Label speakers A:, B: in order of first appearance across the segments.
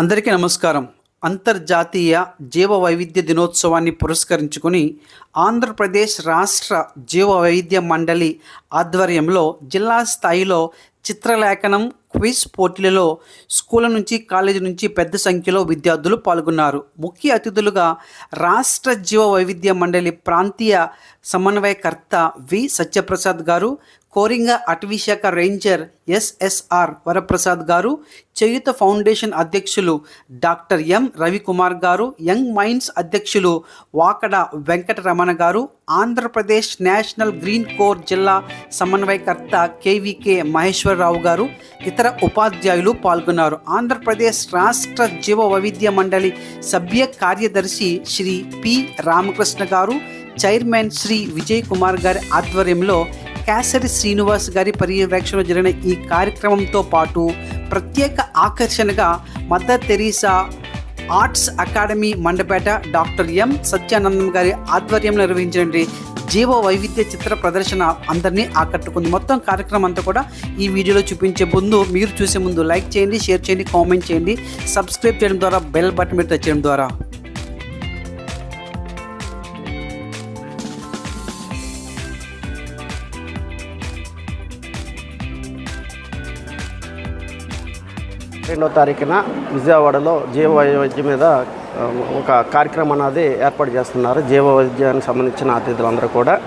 A: అందరికీ నమస్కారం. అంతర్జాతీయ జీవ వైవిధ్య దినోత్సవాన్ని పురస్కరించుకుని ఆంధ్రప్రదేశ్ రాష్ట్ర జీవ వైవిధ్య మండలి ఆధ్వర్యంలో జిల్లా స్థాయిలో చిత్రలేఖనం క్విజ్ పోటీలలో స్కూళ్ళ నుంచి కాలేజీ నుంచి పెద్ద సంఖ్యలో విద్యార్థులు పాల్గొన్నారు. ముఖ్య అతిథులుగా రాష్ట్ర జీవ వైవిధ్య మండలి ప్రాంతీయ సమన్వయకర్త వి సత్యప్రసాద్ గారు కోరింగ అటవీశాఖ రేంజర్ ఎస్ఎస్ఆర్ వరప్రసాద్ గారు చేయుత ఫౌండేషన్ అధ్యక్షులు డాక్టర్ ఎం రవికుమార్ గారు యంగ్ మైండ్స్ అధ్యక్షులు వాకడ వెంకటరమణ గారు ఆంధ్రప్రదేశ్ నేషనల్ గ్రీన్ కోర్ జిల్లా సమన్వయకర్త కేవీకే మహేశ్వరరావు గారు ఇతర ఉపాధ్యాయులు పాల్గొన్నారు. ఆంధ్రప్రదేశ్ రాష్ట్ర జీవ వైవిధ్య మండలి సభ్య కార్యదర్శి శ్రీ పి. రామకృష్ణ గారు చైర్మన్ శ్రీ విజయ్ కుమార్ గారి ఆధ్వర్యంలో కేసరి శ్రీనివాస్ గారి పర్యవేక్షణ జరిగిన ఈ కార్యక్రమంతో పాటు ప్రత్యేక ఆకర్షణగా Mother Teresa arts academy Mandapeta doctor M Satyanandam గారి ఆధ్వర్యంలో నిర్వహించిన జీవ వైవిధ్య చిత్ర ప్రదర్శన అందరినీ ఆకట్టుకుంది. మొత్తం కార్యక్రమం అంతా కూడా ఈ వీడియోలో చూపించే ముందు మీరు చూసే ముందు లైక్ చేయండి షేర్ చేయండి కామెంట్ చేయండి. సబ్స్క్రైబ్ చేయడం ద్వారా బెల్ బటన్ మీద టచ్ చేయడం ద్వారా.
B: రెండో తారీఖున విజయవాడలో జీవ వైవిధ్యం మీద ఒక కార్యక్రమం అనేది ఏర్పాటు చేస్తున్నారు. జీవ వైద్యానికి సంబంధించిన అతిథులందరూ కూడా.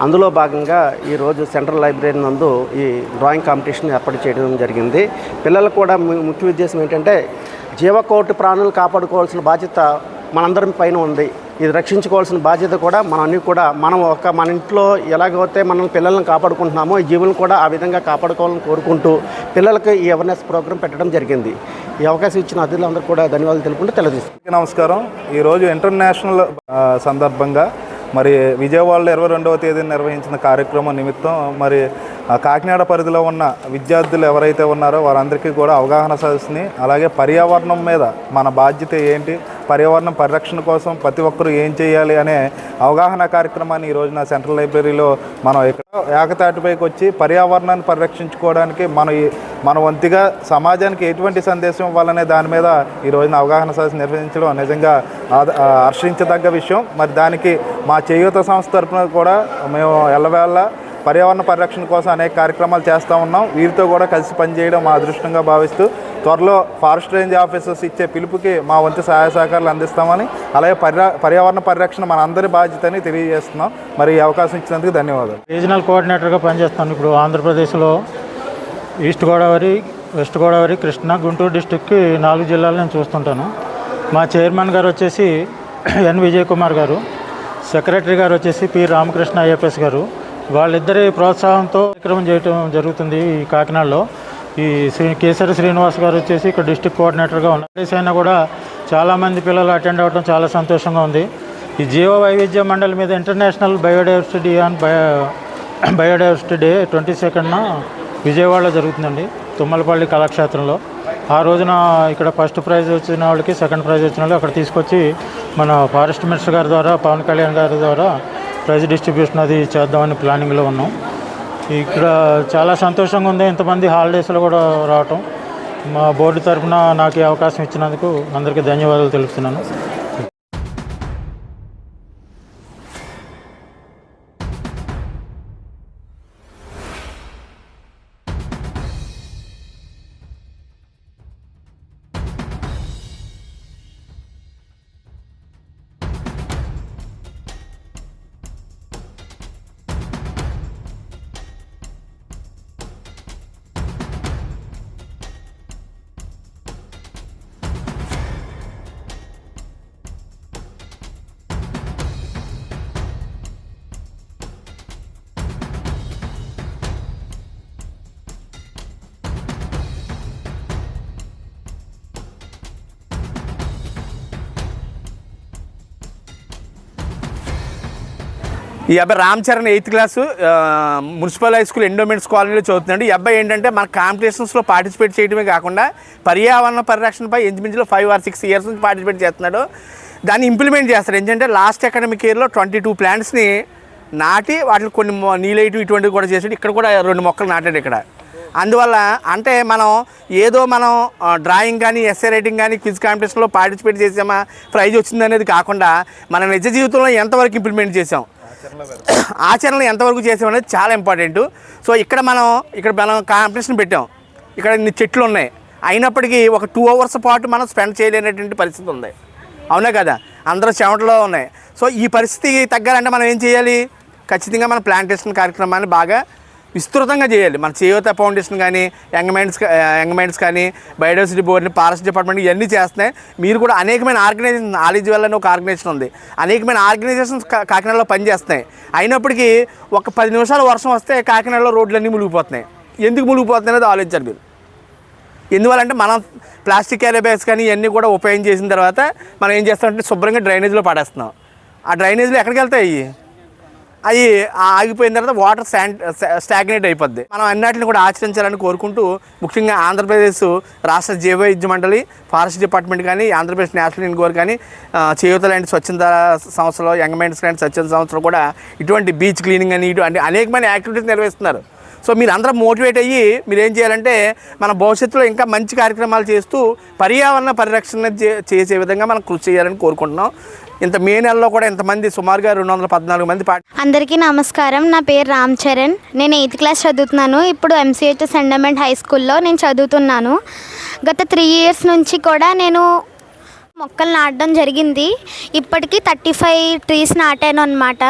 B: అందులో భాగంగా ఈరోజు సెంట్రల్ లైబ్రరీ నందు ఈ డ్రాయింగ్ కాంపిటీషన్ ఏర్పాటు చేయడం జరిగింది. పిల్లలకు కూడా ము- ముఖ్య ఉద్దేశం ఏంటంటే జీవకోటి ప్రాణులు కాపాడుకోవాల్సిన బాధ్యత మనందరి పైన ఉంది. ఇది రక్షించుకోవాల్సిన బాధ్యత కూడా మన అన్ని కూడా మనం ఒక మన ఇంట్లో ఎలాగైతే మనం పిల్లల్ని కాపాడుకుంటున్నామో ఈ జీవులను కూడా ఆ విధంగా కాపాడుకోవాలని కోరుకుంటూ పిల్లలకు ఈ అవేర్నెస్ ప్రోగ్రాం పెట్టడం జరిగింది. ఈ అవకాశం ఇచ్చిన అతిథులందరూ కూడా ధన్యవాదాలు తెలుపుకుంటూ తెలియజేస్తాను
C: నమస్కారం. ఈరోజు ఇంటర్నేషనల్ సందర్భంగా మరి విజయవాడలో ఇరవై రెండవ తేదీన నిర్వహించిన కార్యక్రమం నిమిత్తం మరి కాకినాడ పరిధిలో ఉన్న విద్యార్థులు ఎవరైతే ఉన్నారో వారందరికీ కూడా అవగాహన సదస్సుని అలాగే పర్యావరణం మీద మన బాధ్యత ఏంటి? పర్యావరణం పరిరక్షణ కోసం ప్రతి ఒక్కరూ ఏం చేయాలి అనే అవగాహన కార్యక్రమాన్ని ఈ రోజున సెంట్రల్ లైబ్రరీలో మనం ఇక్కడ ఏకతాటిపైకి వచ్చి పర్యావరణాన్ని పరిరక్షించుకోవడానికి మన మన వంతుగా సమాజానికి ఎటువంటి సందేశం ఇవ్వాలనే దాని మీద ఈ రోజున అవగాహన సదస్సు నిర్వహించడం నిజంగా హర్షించదగ్గ విషయం. మరి దానికి మా చేయూత సంస్థ తరపున కూడా మేము ఎల్లవేళ పర్యావరణ పరిరక్షణ కోసం అనేక కార్యక్రమాలు చేస్తూ ఉన్నాం. వీరితో కూడా కలిసి పనిచేయడం మా అదృష్టంగా భావిస్తూ త్వరలో ఫారెస్ట్ రేంజ్ ఆఫీసర్స్ ఇచ్చే పిలుపుకి మా వంతు సహాయ సహకారాలు అందిస్తామని అలాగే పర్యా పర్యావరణ పరిరక్షణ మన అందరి బాధ్యతని తెలియజేస్తున్నాం. మరి ఈ అవకాశం ఇచ్చినందుకు ధన్యవాదాలు.
D: రీజనల్ కోఆర్డినేటర్గా పనిచేస్తాను ఇప్పుడు ఆంధ్రప్రదేశ్లో ఈస్ట్ గోదావరి వెస్ట్ గోదావరి కృష్ణా గుంటూరు డిస్టిక్కి నాలుగు జిల్లాలు నేను చూస్తుంటాను. మా చైర్మన్ గారు వచ్చేసి ఎన్ విజయ్ కుమార్ గారు సెక్రటరీ గారు వచ్చేసి పి రామకృష్ణ ఐఎఫ్ఎస్ గారు వాళ్ళిద్దరి ప్రోత్సాహంతో కార్యక్రమం చేయటం జరుగుతుంది ఈ కాకినాడలో. ఈ శ్రీ కేసరి శ్రీనివాస్ గారు వచ్చేసి ఇక్కడ డిస్టిక్ కోఆర్డినేటర్గా ఉన్నారు. అయినా కూడా చాలామంది పిల్లలు అటెండ్ అవ్వడం చాలా సంతోషంగా ఉంది. ఈ జీవ వైవిధ్య మండలి మీద international biodiversity and bio biodiversity day twenty సెకండ్న విజయవాడలో జరుగుతుందండి తుమ్మలపల్లి కళాక్షేత్రంలో. ఆ రోజున ఇక్కడ ఫస్ట్ ప్రైజ్ వచ్చిన వాళ్ళకి సెకండ్ ప్రైజ్ వచ్చిన వాళ్ళు అక్కడ తీసుకొచ్చి మన ఫారెస్ట్ మినిస్టర్ గారి ద్వారా పవన్ కళ్యాణ్ గారి ద్వారా ప్రైజ్ డిస్ట్రిబ్యూషన్ అది చేద్దామని ప్లానింగ్లో ఉన్నాం. ఇక్కడ చాలా సంతోషంగా ఉంది. ఇంతమంది హాలిడేస్లో కూడా రావటం. మా బోర్డు తరఫున నాకు ఈ అవకాశం ఇచ్చినందుకు అందరికీ ధన్యవాదాలు తెలుపుతున్నాను.
E: ఈ అబ్బాయి Ram Charan eighth class municipal high school endowments కాలనీలో చదువుతున్నాడు. ఈ అబ్బాయి ఏంటంటే మన కాంపిటీషన్స్లో పార్టిసిపేట్ చేయడమే కాకుండా పర్యావరణ పరిరక్షణపై ఇంచుమించులో ఫైవ్ ఆర్ సిక్స్ ఇయర్స్ నుంచి పార్టిసిపేట్ చేస్తున్నాడు. దాన్ని ఇంప్లిమెంట్ చేస్తాడు. ఏంటంటే లాస్ట్ అకాడమిక్ ఇయర్లో ట్వంటీ టూ ప్లాంట్స్ని నాటి వాటిని కొన్ని నీలైటు ఇటువంటివి కూడా చేసాడు ఇక్కడ కూడా రెండు మొక్కలు నాటాడు ఇక్కడ. అందువల్ల అంటే మనం ఏదో మనం డ్రాయింగ్ కానీ ఎస్ఏ రైటింగ్ కానీ క్విజ్ కాంపిటీషన్లో పార్టిసిపేట్ చేసామా ప్రైజ్ వచ్చిందనేది కాకుండా మన నిజ జీవితంలో ఎంతవరకు ఇంప్లిమెంట్ చేసాం ఆచరణలు ఎంతవరకు చేసామనేది చాలా ఇంపార్టెంట్. సో ఇక్కడ మనం ఇక్కడ మనం కాంపిటీషన్ పెట్టాం. ఇక్కడ ఇన్ని చెట్లు ఉన్నాయి. అయినప్పటికీ ఒక టూ అవర్స్ పాటు మనం స్పెండ్ చేయలేనటువంటి పరిస్థితి ఉంది. అవునా కదా? అందరూ చెమటలో ఉన్నాయి. సో ఈ పరిస్థితి తగ్గాలంటే మనం ఏం చేయాలి? ఖచ్చితంగా మన ప్లాంటేషన్ కార్యక్రమాన్ని బాగా విస్తృతంగా చేయాలి. మన చేయూత ఫౌండేషన్ కానీ యంగ్ మైండ్స్ యంగ్ మైండ్స్ కానీ బయోడైవర్సిటీ బోర్డుని ఫారెస్ట్ డిపార్ట్మెంట్ ఇవన్నీ చేస్తున్నాయి. మీరు కూడా అనేకమైన ఆర్గనైజేషన్ ఆలిజ్ వల్ల ఒక ఆర్గనైజేషన్ ఉంది. అనేకమైన ఆర్గనైజేషన్స్ కాకినాడలో పనిచేస్తున్నాయి. అయినప్పటికీ ఒక పది నిమిషాలు వర్షం వస్తే కాకినాడలో రోడ్లన్నీ మునిగిపోతున్నాయి. ఎందుకు మునిగిపోతున్నాయి అనేది ఆలోచించాలి మీరు. ఎందువల్లంటే మనం ప్లాస్టిక్ క్యారీ బ్యాగ్స్ కానీ ఇవన్నీ కూడా ఉపయోగం చేసిన తర్వాత మనం ఏం చేస్తామంటే శుభ్రంగా డ్రైనేజ్లో పడేస్తున్నాం. ఆ డ్రైనేజ్లో ఎక్కడికి వెళ్తాయి? అవి ఆగిపోయిన తర్వాత వాటర్ శాండ్ స్టాగ్నేట్ అయిపోద్ది. మనం అన్నిటిని కూడా ఆచరించాలని కోరుకుంటూ ముఖ్యంగా ఆంధ్రప్రదేశ్ రాష్ట్ర జీవవైద్య మండలి ఫారెస్ట్ డిపార్ట్మెంట్ కానీ ఆంధ్రప్రదేశ్ నేషనల్ ఇన్కోర్ కానీ చేయూత లాంటి స్వచ్ఛంద సంస్థలు యంగ్ మైండ్స్ లాంటి స్వచ్ఛంద సంస్థలు కూడా ఇటువంటి బీచ్ క్లీనింగ్ అని ఇటువంటి అనేకమైన యాక్టివిటీస్ నిర్వహిస్తున్నారు. సో మీరు అందరం మోటివేట్ అయ్యి మీరు ఏం చేయాలంటే మన భవిష్యత్తులో ఇంకా మంచి కార్యక్రమాలు చేస్తూ పర్యావరణ పరిరక్షణ చే- చేసే విధంగా మనం కృషి చేయాలని కోరుకుంటున్నాం. ఇంత మే నెలలో కూడా ఇంతమంది సుమారుగా రెండు వందల పద్నాలుగు మంది పార్టి
F: అందరికీ నమస్కారం. నా పేరు రామ్ చరణ్. నేను ఎయిత్ క్లాస్ చదువుతున్నాను. ఇప్పుడు ఎంసీహెచ్ సెండమెంట్ హై స్కూల్లో నేను చదువుతున్నాను. గత త్రీ ఇయర్స్ నుంచి కూడా నేను మొక్కలు నాటడం జరిగింది. ఇప్పటికీ థర్టీ ఫైవ్ ట్రీస్ నాటాను అనమాట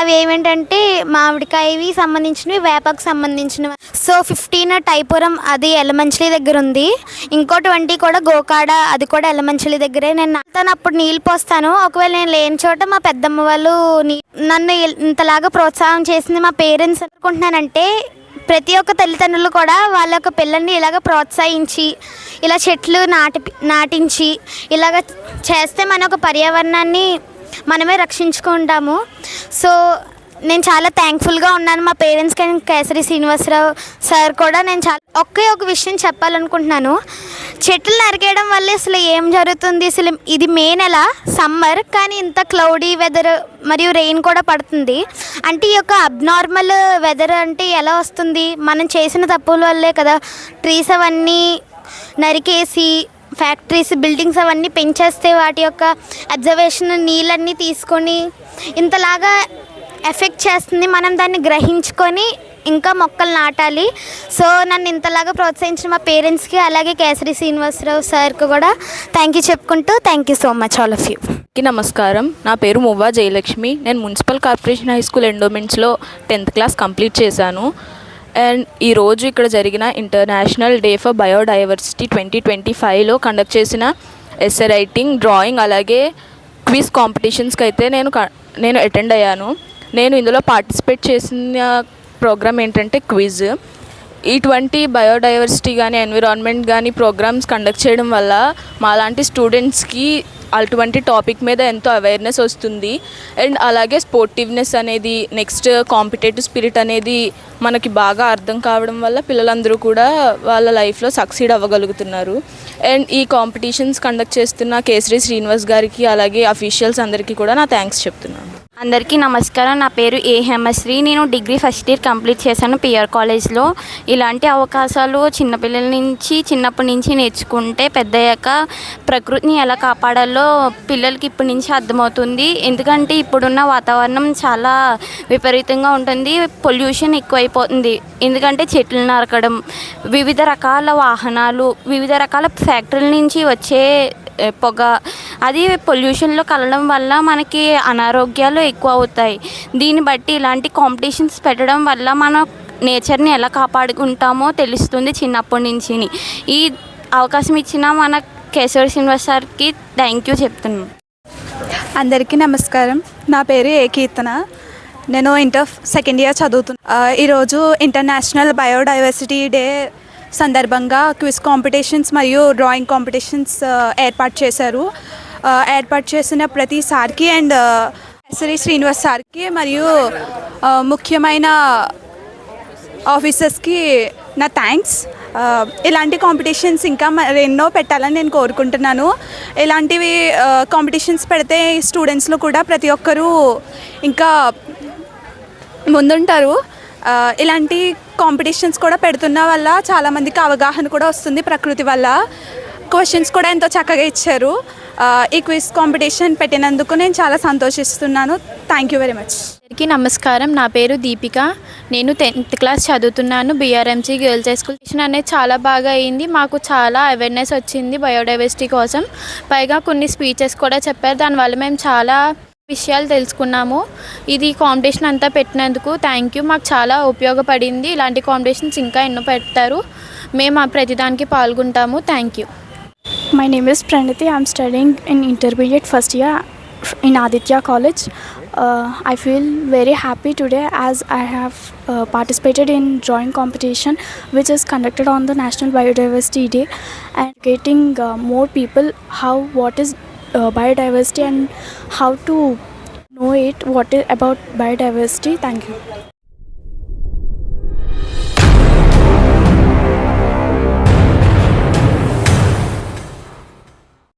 F: అవి ఏమిటంటే మామిడికాయవి సంబంధించినవి వేపకు సంబంధించినవి. సో ఫిఫ్టీన్ టైపురం అది ఎలమంచిలి దగ్గర ఉంది. ఇంకో ట్వంటీ కూడా గోకాడ అది కూడా ఎలమంచిలి దగ్గరే. నేను నాటాను అప్పుడు నీళ్ళు పోస్తాను. ఒకవేళ నేను లేని చోట మా పెద్దమ్మ వాళ్ళు నన్ను ఇంతలాగా ప్రోత్సాహం చేసింది మా పేరెంట్స్ అనుకుంటున్నానంటే ప్రతి ఒక్క తల్లిదండ్రులు కూడా వాళ్ళ యొక్క పిల్లల్ని ఇలాగ ప్రోత్సహించి ఇలా చెట్లు నాటి నాటించి ఇలాగ చేస్తే మన ఒక పర్యావరణాన్ని మనమే రక్షించుకుంటాము. సో నేను చాలా థ్యాంక్ఫుల్గా ఉన్నాను. మా పేరెంట్స్కి అండ్ కేసరి శ్రీనివాసరావు సార్ కూడా నేను చాలా ఒకే ఒక విషయం చెప్పాలనుకుంటున్నాను. చెట్లు నరికేయడం వల్ల అసలు ఏం జరుగుతుంది? అసలు ఇది మే నెల సమ్మర్ కానీ ఇంత క్లౌడీ వెదర్ మరియు రెయిన్ కూడా పడుతుంది. అంటే ఈ యొక్క అబ్నార్మల్ వెదర్ అంటే ఎలా వస్తుంది? మనం చేసిన తప్పుల వల్లే కదా ట్రీస్ అవన్నీ నరికేసి ఫ్యాక్టరీస్ బిల్డింగ్స్ అవన్నీ పెంచేస్తే వాటి యొక్క అబ్జర్వేషన్ నీళ్ళన్నీ తీసుకొని ఇంతలాగా ఎఫెక్ట్ చేస్తుంది. మనం దాన్ని గ్రహించుకొని ఇంకా మొక్కలు నాటాలి. సో నన్ను ఇంతలాగా ప్రోత్సహించిన మా పేరెంట్స్కి అలాగే కేసరి శ్రీనివాసరావు సార్కి కూడా థ్యాంక్ యూ చెప్పుకుంటూ thank you so much all of you
G: నమస్కారం. నా పేరు మువ్వా జయలక్ష్మి. నేను మున్సిపల్ కార్పొరేషన్ హై స్కూల్ ఎండోమెంట్స్లో టెన్త్ క్లాస్ కంప్లీట్ చేశాను. అండ్ ఈరోజు ఇక్కడ జరిగిన international day for biodiversity twenty twenty ఫైవ్లో కండక్ట్ చేసిన ఎస్ఏ రైటింగ్ డ్రాయింగ్ అలాగే క్విజ్ కాంపిటీషన్స్కి అయితే నేను క- నేను అటెండ్ అయ్యాను. నేను ఇందులో పార్టిసిపేట్ చేసిన ప్రోగ్రామ్ ఏంటంటే క్విజ్ ఇటువంటి బయోడైవర్సిటీ కానీ ఎన్విరాన్మెంట్ కానీ ప్రోగ్రామ్స్ కండక్ట్ చేయడం వల్ల మాలాంటి స్టూడెంట్స్కి అటువంటి టాపిక్ మీద ఎంతో అవేర్నెస్ వస్తుంది. అండ్ అలాగే స్పోర్టివ్నెస్ అనేది నెక్స్ట్ కాంపిటేటివ్ స్పిరిట్ అనేది మనకి బాగా అర్థం కావడం వల్ల పిల్లలందరూ కూడా వాళ్ళ లైఫ్లో సక్సీడ్ అవ్వగలుగుతున్నారు. అండ్ ఈ కాంపిటీషన్స్ కండక్ట్ చేస్తున్న కేసరి శ్రీనివాస్ గారికి అలాగే అఫీషియల్స్ అందరికీ కూడా నా థ్యాంక్స్ చెప్తున్నాను.
H: అందరికీ నమస్కారం. నా పేరు ఏ హేమశ్రీ. నేను డిగ్రీ ఫస్ట్ ఇయర్ కంప్లీట్ చేశాను పిఆర్ కాలేజ్లో. ఇలాంటి అవకాశాలు చిన్నపిల్లల నుంచి చిన్నప్పటి నుంచి నేర్చుకుంటే పెద్దయ్యాక ప్రకృతిని ఎలా కాపాడాలో పిల్లలకి ఇప్పటి నుంచి అర్థమవుతుంది. ఎందుకంటే ఇప్పుడున్న వాతావరణం చాలా విపరీతంగా ఉంటుంది. పొల్యూషన్ ఎక్కువైపోతుంది ఎందుకంటే చెట్లు నరకడం వివిధ రకాల వాహనాలు వివిధ రకాల ఫ్యాక్టరీల నుంచి వచ్చే పొగ అది పొల్యూషన్లో కలవడం వల్ల మనకి అనారోగ్యాలు ఎక్కువ అవుతాయి. దీన్ని బట్టి ఇలాంటి కాంపిటీషన్స్ పెట్టడం వల్ల మన నేచర్ని ఎలా కాపాడుకుంటామో తెలుస్తుంది చిన్నప్పటి నుంచి ఈ అవకాశం ఇచ్చిన మన కేశవ శ్రీనివాస్ సార్కి థ్యాంక్ యూ చెప్తున్నాం
I: అందరికీ నమస్కారం. నా పేరు ఏ కీర్తన. నేను ఇంటర్ సెకండ్ ఇయర్ చదువుతున్నా. ఈరోజు ఇంటర్నేషనల్ బయోడైవర్సిటీ డే సందర్భంగా క్విజ్ కాంపిటీషన్స్ మరియు డ్రాయింగ్ కాంపిటీషన్స్ ఏర్పాటు చేశారు. ఏర్పాటు చేసిన ప్రతి సార్కి అండ్ శ్రీ శ్రీనివాస్ సార్కి మరియు ముఖ్యమైన ఆఫీసర్స్కి నా థ్యాంక్స్ ఇలాంటి కాంపిటీషన్స్ ఇంకా మరెన్నో పెట్టాలని నేను కోరుకుంటున్నాను. ఇలాంటివి కాంపిటీషన్స్ పెడితే స్టూడెంట్స్లో కూడా ప్రతి ఒక్కరూ ఇంకా ముందుంటారు. ఇలాంటి కాంపిటీషన్స్ కూడా పెడుతున్న వల్ల చాలామందికి అవగాహన కూడా వస్తుంది ప్రకృతి వల్ల. క్వశ్చన్స్ కూడా ఎంతో చక్కగా ఇచ్చారు. ఈ క్విజ్ కాంపిటీషన్ పెట్టినందుకు నేను చాలా సంతోషిస్తున్నాను. థ్యాంక్ యూ వెరీ మచ్
J: అందరికీ నమస్కారం. నా పేరు దీపిక. నేను టెన్త్ క్లాస్ చదువుతున్నాను. BRMC girls high school mission అనేది చాలా బాగా అయింది. మాకు చాలా అవేర్నెస్ వచ్చింది బయోడైవర్సిటీ కోసం. పైగా కొన్ని స్పీచెస్ కూడా చెప్పారు. దానివల్ల మేము చాలా విషయాలు తెలుసుకున్నాము. ఇది కాంపిటీషన్ అంతా పెట్టినందుకు థ్యాంక్ యూ మాకు చాలా ఉపయోగపడింది. ఇలాంటి కాంపిటీషన్స్ ఇంకా ఎన్నో పెడతారు. మేము ఆ ప్రతిదానికి పాల్గొంటాము. Thank you
K: my name is Pranathi I'm studying in intermediate first year in Aditya college I feel very happy today as I have participated in drawing competition which is conducted on the national biodiversity day and getting more people how what is uh, biodiversity and how to know it what is about biodiversity. Thank you.